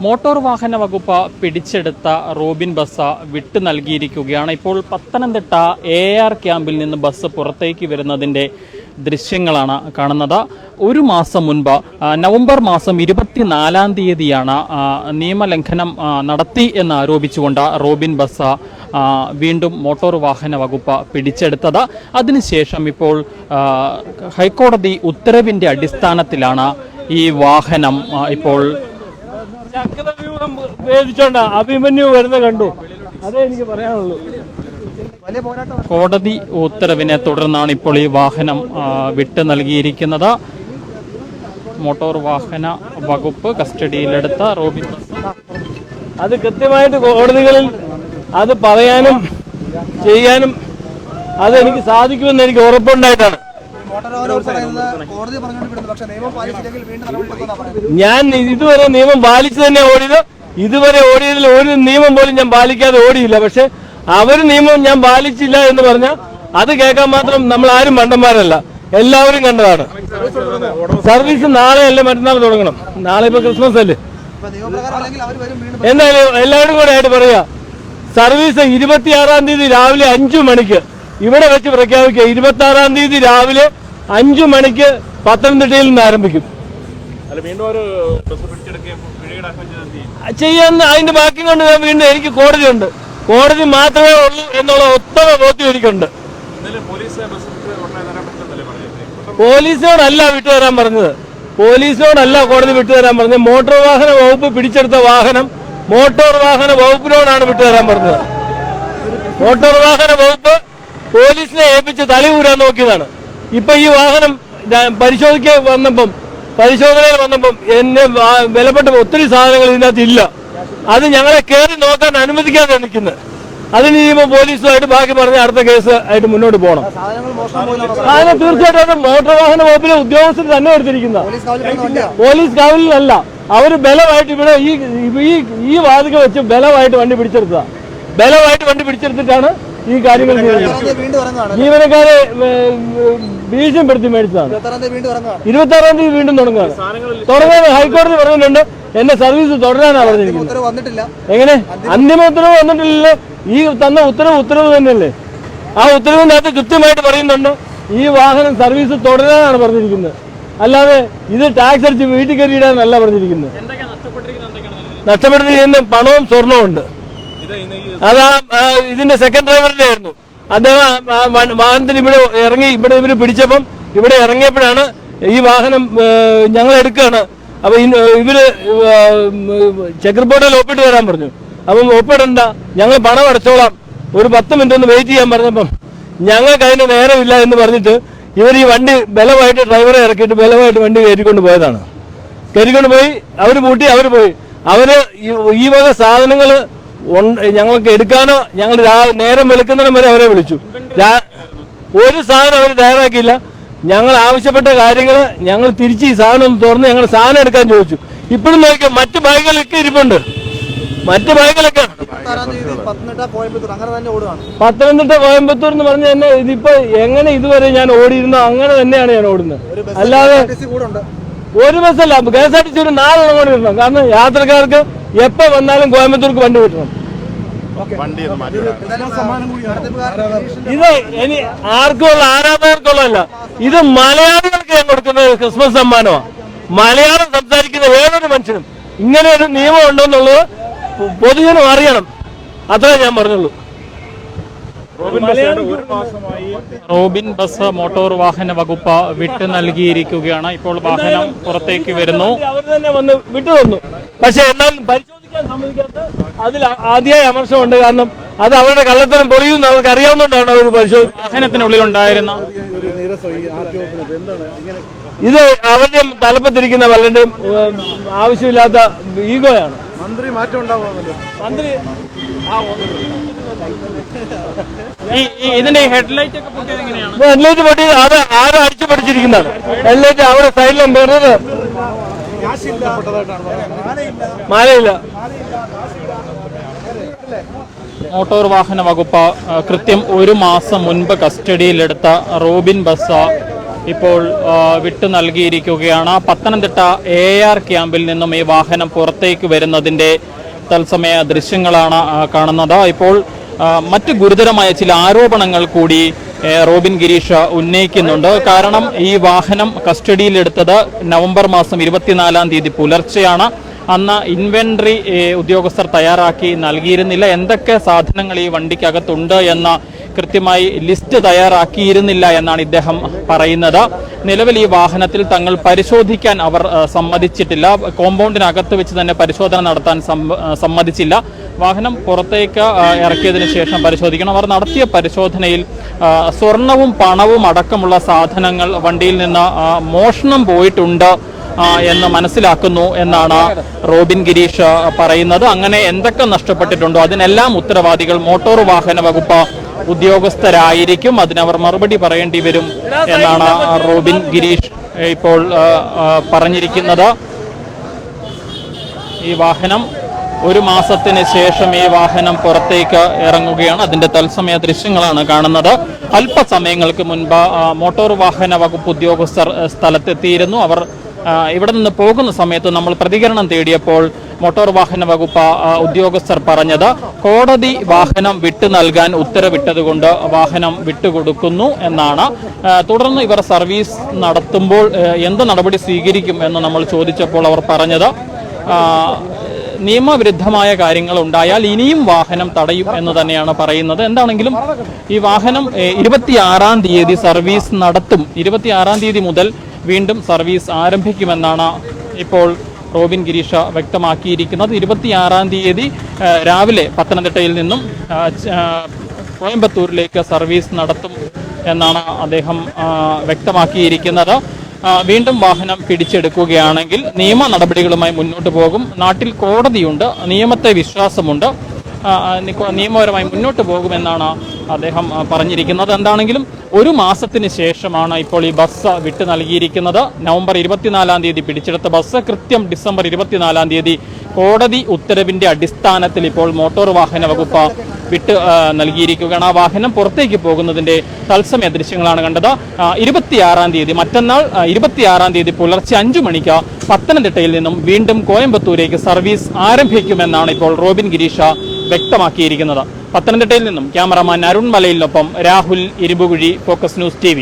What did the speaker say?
Motor വാഹന വകുപ്പ് പിടിച്ചെടുത്ത റോബിൻ ബസ് വിട്ടു നൽകിയിരിക്കുകയാണ്. ഇപ്പോൾ പത്തനംതിട്ട എ ആർ ക്യാമ്പിൽ നിന്ന് ബസ് പുറത്തേക്ക് വരുന്നതിന്റെ ദൃശ്യങ്ങളാണ് കാണുന്നത്. ഒരു മാസം മുൻപ് നവംബർ മാസം ഇരുപത്തിനാലാം തീയതിയാണ് നിയമലംഘനം നടത്തി എന്ന് ആരോപിച്ചുകൊണ്ട് റോബിൻ ബസ് വീണ്ടും മോട്ടോർ വാഹന വകുപ്പ് പിടിച്ചെടുത്തത്. അതിനുശേഷം ഇപ്പോൾ ഹൈക്കോടതി ഉത്തരവിന്റെ അടിസ്ഥാനത്തിലാണ് ഈ വാഹനം ആ, ഇപ്പോൾ ചക്രവ്യൂഹം ഭേദിച്ചോണ്ട അഭിമന്യു വരുന്ന കണ്ടു. അതേ എനിക്ക് പറയാനുള്ളൂ. കോടതി ഉത്തരവിനെ തുടർന്നാണ് ഇപ്പോൾ ഈ വാഹനം വിട്ടു നൽകിയിരിക്കുന്നത്. മോട്ടോർ വാഹന വകുപ്പ് കസ്റ്റഡിയിലെടുത്ത റോബി അത് കൃത്യമായിട്ട് കോടതികളിൽ അത് പറയാനും ചെയ്യാനും അത് എനിക്ക് സാധിക്കുമെന്ന് എനിക്ക് ഉറപ്പുണ്ടായിട്ടാണ്. ഞാൻ ഇതുവരെ നിയമം പാലിച്ചു തന്നെ ഓടിയത്. ഇതുവരെ ഓടിയതിൽ ഒരു നിയമം പോലും ഞാൻ പാലിക്കാതെ ഓടിയില്ല. പക്ഷെ അവർ നിയമം ഞാൻ പാലിച്ചില്ല എന്ന് പറഞ്ഞാൽ അത് കേൾക്കാൻ മാത്രം നമ്മൾ ആരും മണ്ടന്മാരല്ല. എല്ലാവരും കണ്ടതാണ്. സർവീസ് നാളെ അല്ലേ മറ്റന്നാൾ തുടങ്ങണം. നാളെ ഇപ്പൊ ക്രിസ്മസ് അല്ലേ? എന്തായാലും എല്ലാവരും കൂടെ ആയിട്ട് പറയാ. സർവീസ് ഇരുപത്തിയാറാം തീയതി രാവിലെ അഞ്ചു മണിക്ക് ഇവിടെ വെച്ച് പ്രഖ്യാപിക്കുക. ഇരുപത്തി ആറാം തീയതി രാവിലെ അഞ്ചു മണിക്ക് പത്തനംതിട്ടയിൽ നിന്ന് ആരംഭിക്കും. ചെയ്യാൻ അതിന്റെ ബാക്കി കൊണ്ട് ഞാൻ വീണ്ടും എനിക്ക് കോടതിയുണ്ട് കോടതി മാത്രമേ ഉള്ളൂ എന്നുള്ള ഉത്തമ ബോധ്യം എനിക്കുണ്ട്. പോലീസിനോടല്ല വിട്ടുതരാൻ പറഞ്ഞത്. പോലീസിനോടല്ല കോടതി വിട്ടുതരാൻ പറഞ്ഞത്. മോട്ടോർ വാഹന വകുപ്പ് പിടിച്ചെടുത്ത വാഹനം മോട്ടോർ വാഹന വകുപ്പിനോടാണ് വിട്ടുതരാൻ പറഞ്ഞത്. മോട്ടോർ വാഹന വകുപ്പ് പോലീസിനെ ഏൽപ്പിച്ച് തലയൂരാൻ നോക്കിയതാണ്. ഇപ്പൊ ഈ വാഹനം പരിശോധിക്കാൻ വന്നപ്പം പരിശോധനയിൽ വന്നപ്പം എന്നെ വിലപ്പെട്ട ഒത്തിരി സാധനങ്ങൾ ഇതിനകത്ത് ഇല്ല. അത് ഞങ്ങളെ കയറി നോക്കാൻ അനുവദിക്കാതെ നിൽക്കുന്നത് അതിന് ചെയ്യുമ്പോൾ പോലീസുമായിട്ട് ബാക്കി പറഞ്ഞ് അടുത്ത കേസ് ആയിട്ട് മുന്നോട്ട് പോകണം അതിന് തീർച്ചയായിട്ടും അത് മോട്ടോർ വാഹന വകുപ്പിലെ ഉദ്യോഗസ്ഥർ തന്നെ എടുത്തിരിക്കുന്ന. പോലീസ് കാവലിലല്ല. അവർ ബലമായിട്ട് ഇവിടെ ഈ ഈ വാതിക വെച്ച് ബലമായിട്ട് വണ്ടി പിടിച്ചെടുത്തതാ. ബലമായിട്ട് വണ്ടി പിടിച്ചെടുത്തിട്ടാണ് ഈ കാര്യങ്ങൾ ജീവനക്കാരെ ഭീഷണിപ്പെടുത്തി മേടിച്ചതാണ്. ഇരുപത്തി ആറാം തീയതി വീണ്ടും തുടങ്ങുകയാണ് തുടങ്ങാൻ ഹൈക്കോടതി പറഞ്ഞിട്ടുണ്ട്. എന്റെ സർവീസ് തുടരാനാണ് പറഞ്ഞിരിക്കുന്നത്. എങ്ങനെ? അന്തിമ ഉത്തരവ് വന്നിട്ടില്ല ഈ തന്ന ഉത്തരവ് ഉത്തരവ് തന്നെയല്ലേ? ആ ഉത്തരവിനകത്ത് കൃത്യമായിട്ട് പറയുന്നുണ്ട്. ഈ വാഹനം സർവീസ് തുടരാനാണ് പറഞ്ഞിരിക്കുന്നത്. അല്ലാതെ ഇത് ടാക്സ് അടിച്ച് വീട്ടിൽ കയറിയിടാനല്ല പറഞ്ഞിരിക്കുന്നത്. നഷ്ടപ്പെട്ടിരിക്കുന്ന പണവും സ്വർണവും ഉണ്ട്. അതാ ഇതിന്റെ സെക്കൻഡ് ഡ്രൈവറിന്റെ ആയിരുന്നു. അദ്ദേഹം വാഹനത്തിൽ ഇവിടെ ഇറങ്ങി ഇവിടെ ഇവർ പിടിച്ചപ്പം ഇവിടെ ഇറങ്ങിയപ്പോഴാണ് ഈ വാഹനം ഞങ്ങൾ എടുക്കുകയാണ്. അപ്പൊ ഇവർ ചെക്ക് ബോർഡിൽ ഒപ്പിട്ട് പറഞ്ഞു. അപ്പം ഒപ്പിടണ്ട ഞങ്ങൾ പണം അടച്ചോളാം. ഒരു പത്ത് മിനിറ്റ് ഒന്ന് വെയിറ്റ് ചെയ്യാൻ പറഞ്ഞപ്പം ഞങ്ങൾക്ക് അതിന് നേരമില്ല എന്ന് പറഞ്ഞിട്ട് ഇവർ ഈ വണ്ടി ബലമായിട്ട് ഡ്രൈവറെ ഇറക്കിയിട്ട് ബലമായിട്ട് വണ്ടി കയറ്റിക്കൊണ്ട് പോയതാണ്. കയറ്റിക്കൊണ്ട് പോയി അവർ പൂട്ടി അവർ പോയി. അവർ ഈ വക സാധനങ്ങൾ ഞങ്ങൾക്ക് എടുക്കാനോ ഞങ്ങൾ നേരം വെളുക്കുന്നതിന് വരെ അവരെ വിളിച്ചു. ഒരു സാധനം അവർ തയ്യാറാക്കിയില്ല. ഞങ്ങൾ ആവശ്യപ്പെട്ട കാര്യങ്ങൾ ഞങ്ങൾ തിരിച്ച് ഈ സാധനം ഒന്ന് തുറന്ന് ഞങ്ങൾ സാധനം എടുക്കാൻ ചോദിച്ചു. ഇപ്പോഴും നോക്കിയാൽ മറ്റ് ബാഗുകളൊക്കെ ഇരിപ്പുണ്ട്. മറ്റ് ബാഗുകളൊക്കെ പത്തനംതിട്ട കോയമ്പത്തൂർ എന്ന് പറഞ്ഞ തന്നെ ഇതിപ്പോ എങ്ങനെ ഇതുവരെ ഞാൻ ഓടിയിരുന്നോ അങ്ങനെ തന്നെയാണ് ഞാൻ ഓടുന്നത്. അല്ലാതെ ഒരു ബസ്സല്ല K S R T C ഒരു നാലെണ്ണം കൂടി ഇടണം കാരണം യാത്രക്കാർക്ക് എപ്പോ വന്നാലും കോയമ്പത്തൂർക്ക് വണ്ടി നടത്തിപ്പുകാരുടെ ഇത് ഇനി ആർക്കുള്ള ആരാധകർക്കുള്ളതല്ല. ഇത് മലയാളികൾക്ക് ഞാൻ കൊടുക്കുന്ന ക്രിസ്മസ് സമ്മാനമാണ് മലയാളം സംസാരിക്കുന്ന ഏതൊരു മനുഷ്യനും ഇങ്ങനെ ഒരു നിയമം ഉണ്ടെന്നുള്ളത് പൊതുജനം അറിയണം. അത്രേ ഞാൻ പറഞ്ഞുള്ളൂ. റോബിൻ ബസ് മോട്ടോർ വാഹന വകുപ്പ് വിട്ടു നൽകിയിരിക്കുകയാണ്. ഇപ്പോൾ വാഹനം പുറത്തേക്ക് വരുന്നു. അവർ തന്നെ വന്ന് വിട്ടു തന്നു. പക്ഷെ എന്നാലും പരിശോധിക്കാൻ സമ്മതിക്കാത്ത അതിൽ ആദ്യമായി അമർശമുണ്ട് കാരണം അത് അവരുടെ കള്ളത്തരം പൊളിയുമെന്ന് അവർക്ക് അറിയാവുന്നതുകൊണ്ടാണ് അവർ പരിശോധന വാഹനത്തിനുള്ളിൽ ഉണ്ടായിരുന്ന ഇത് അവരുടെ തലപ്പത്തിരിക്കുന്ന പലരുടെയും ആവശ്യമില്ലാത്ത ഈഗോയാണ്. മന്ത്രി മാറ്റം ഉണ്ടാവുമല്ലോ മന്ത്രി ഇതിന്റെ ഹെഡ്ലൈറ്റ് ഹെഡ്ലൈറ്റ് പൊട്ടി അത് ആരും അടിച്ചു പഠിച്ചിരിക്കുന്നതാണ് ഹെഡ്ലൈറ്റ് അവിടെ സൈഡിലും വേണ്ടത് മാലയില്ല. മോട്ടോർ വാഹന വകുപ്പ് കൃത്യം ഒരു മാസം മുൻപ് കസ്റ്റഡിയിലെടുത്ത റോബിൻ ബസ ഇപ്പോൾ വിട്ടു നൽകിയിരിക്കുകയാണ്. പത്തനംതിട്ട എ ആർ ക്യാമ്പിൽ നിന്നും ഈ വാഹനം പുറത്തേക്ക് വരുന്നതിന്റെ തത്സമയ ദൃശ്യങ്ങളാണ് കാണുന്നത്. ഇപ്പോൾ മറ്റ് ഗുരുതരമായ ചില ആരോപണങ്ങൾ കൂടി റോബിൻ ഗിരീഷ് ഉന്നയിക്കുന്നുണ്ട്. കാരണം ഈ വാഹനം കസ്റ്റഡിയിലെടുത്തത് നവംബർ മാസം ഇരുപത്തിനാലാം തീയതി പുലർച്ചെയാണ്. അന്ന് ഇൻവെൻട്രി ഉദ്യോഗസ്ഥർ തയ്യാറാക്കി നൽകിയിരുന്നില്ല. എന്തൊക്കെ സാധനങ്ങൾ ഈ വണ്ടിക്കകത്തുണ്ട് എന്ന കൃത്യമായി ലിസ്റ്റ് തയ്യാറാക്കിയിരുന്നില്ല എന്നാണ് ഇദ്ദേഹം പറയുന്നത്. നിലവിൽ ഈ വാഹനത്തിൽ തങ്ങൾ പരിശോധിക്കാൻ അവർ സമ്മതിച്ചിട്ടില്ല. കോമ്പൗണ്ടിനകത്ത് വെച്ച് തന്നെ പരിശോധന നടത്താൻ സമ്മതിച്ചില്ല. വാഹനം പുറത്തേക്ക് ഇറക്കിയതിന് ശേഷം പരിശോധിക്കണം. അവർ നടത്തിയ പരിശോധനയിൽ സ്വർണവും പണവും അടക്കമുള്ള സാധനങ്ങൾ വണ്ടിയിൽ നിന്ന് മോഷണം പോയിട്ടുണ്ട്. എന്ന് മനസ്സിലാക്കുന്നു എന്നാണ് റോബിൻ ഗിരീഷ് പറയുന്നത്. അങ്ങനെ എന്തൊക്കെ നഷ്ടപ്പെട്ടിട്ടുണ്ടോ? അതിനെല്ലാം ഉത്തരവാദികൾ മോട്ടോർ വാഹന വകുപ്പ് ഉദ്യോഗസ്ഥരായിരിക്കും. അതിനവർ മറുപടി പറയേണ്ടി വരും എന്നാണ് റോബിൻ ഗിരീഷ് ഇപ്പോൾ പറഞ്ഞിരിക്കുന്നത്. ഈ വാഹനം ഒരു മാസത്തിന് ശേഷം ഈ വാഹനം പുറത്തേക്ക് ഇറങ്ങുകയാണ്. അതിന്റെ തത്സമയ ദൃശ്യങ്ങളാണ് കാണുന്നത്. അല്പസമയങ്ങൾക്ക് മുൻപ് മോട്ടോർ വാഹന വകുപ്പ് ഉദ്യോഗസ്ഥർ സ്ഥലത്തെത്തിയിരുന്നു. അവർ ഇവിടെ നിന്ന് പോകുന്ന സമയത്ത് നമ്മൾ പ്രതികരണം തേടിയപ്പോൾ മോട്ടോർ വാഹന വകുപ്പ് ഉദ്യോഗസ്ഥർ പറഞ്ഞത് കോടതി വാഹനം വിട്ടു നൽകാൻ ഉത്തരവിട്ടതുകൊണ്ട് വാഹനം വിട്ടുകൊടുക്കുന്നു എന്നാണ്. തുടർന്ന് ഇവർ സർവീസ് നടത്തുമ്പോൾ എന്ത് നടപടി സ്വീകരിക്കും എന്ന് നമ്മൾ ചോദിച്ചപ്പോൾ അവർ പറഞ്ഞത് നിയമവിരുദ്ധമായ കാര്യങ്ങൾ ഉണ്ടായാൽ ഇനിയും വാഹനം തടയും എന്ന് തന്നെയാണ് പറയുന്നത്. എന്താണെങ്കിലും ഈ വാഹനം ഇരുപത്തിയാറാം തീയതി സർവീസ് നടത്തും. ഇരുപത്തിയാറാം തീയതി മുതൽ വീണ്ടും സർവീസ് ആരംഭിക്കുമെന്നാണ് ഇപ്പോൾ റോബിൻ ഗിരീഷ വ്യക്തമാക്കിയിരിക്കുന്നത്. ഇരുപത്തിയാറാം തീയതി രാവിലെ പത്തനംതിട്ടയിൽ നിന്നും കോയമ്പത്തൂരിലേക്ക് സർവീസ് നടത്തും എന്നാണ് അദ്ദേഹം വ്യക്തമാക്കിയിരിക്കുന്നത്. വീണ്ടും വാഹനം പിടിച്ചെടുക്കുകയാണെങ്കിൽ നിയമ നടപടികളുമായി മുന്നോട്ട് പോകും. നാട്ടിൽ കോടതിയുണ്ട് നിയമത്തെ വിശ്വാസമുണ്ട്. നിയമപരമായി മുന്നോട്ട് പോകുമെന്നാണ് അദ്ദേഹം പറഞ്ഞിരിക്കുന്നത്. എന്താണെങ്കിലും ഒരു മാസത്തിന് ശേഷമാണ് ഇപ്പോൾ ഈ ബസ് വിട്ടു നൽകിയിരിക്കുന്നത്. നവംബർ ഇരുപത്തിനാലാം തീയതി പിടിച്ചെടുത്ത ബസ്. കൃത്യം ഡിസംബർ ഇരുപത്തിനാലാം തീയതി കോടതി ഉത്തരവിന്റെ അടിസ്ഥാനത്തിൽ ഇപ്പോൾ മോട്ടോർ വാഹന വകുപ്പ് വിട്ട് നൽകിയിരിക്കുകയാണ്. ആ വാഹനം പുറത്തേക്ക് പോകുന്നതിന്റെ തത്സമയ ദൃശ്യങ്ങളാണ് കണ്ടത്. ഇരുപത്തിയാറാം തീയതി മറ്റന്നാൾ ഇരുപത്തിയാറാം തീയതി പുലർച്ചെ അഞ്ചു മണിക്ക് പത്തനംതിട്ടയിൽ നിന്നും വീണ്ടും കോയമ്പത്തൂരേക്ക് സർവീസ് ആരംഭിക്കുമെന്നാണ് ഇപ്പോൾ റോബിൻ ഗിരീഷ വ്യക്തമാക്കിയിരിക്കുന്നത്. പത്തനംതിട്ടയിൽ നിന്നും cameraman Arun മലയിലിനൊപ്പം Rahul Irumbukuzhi focus news T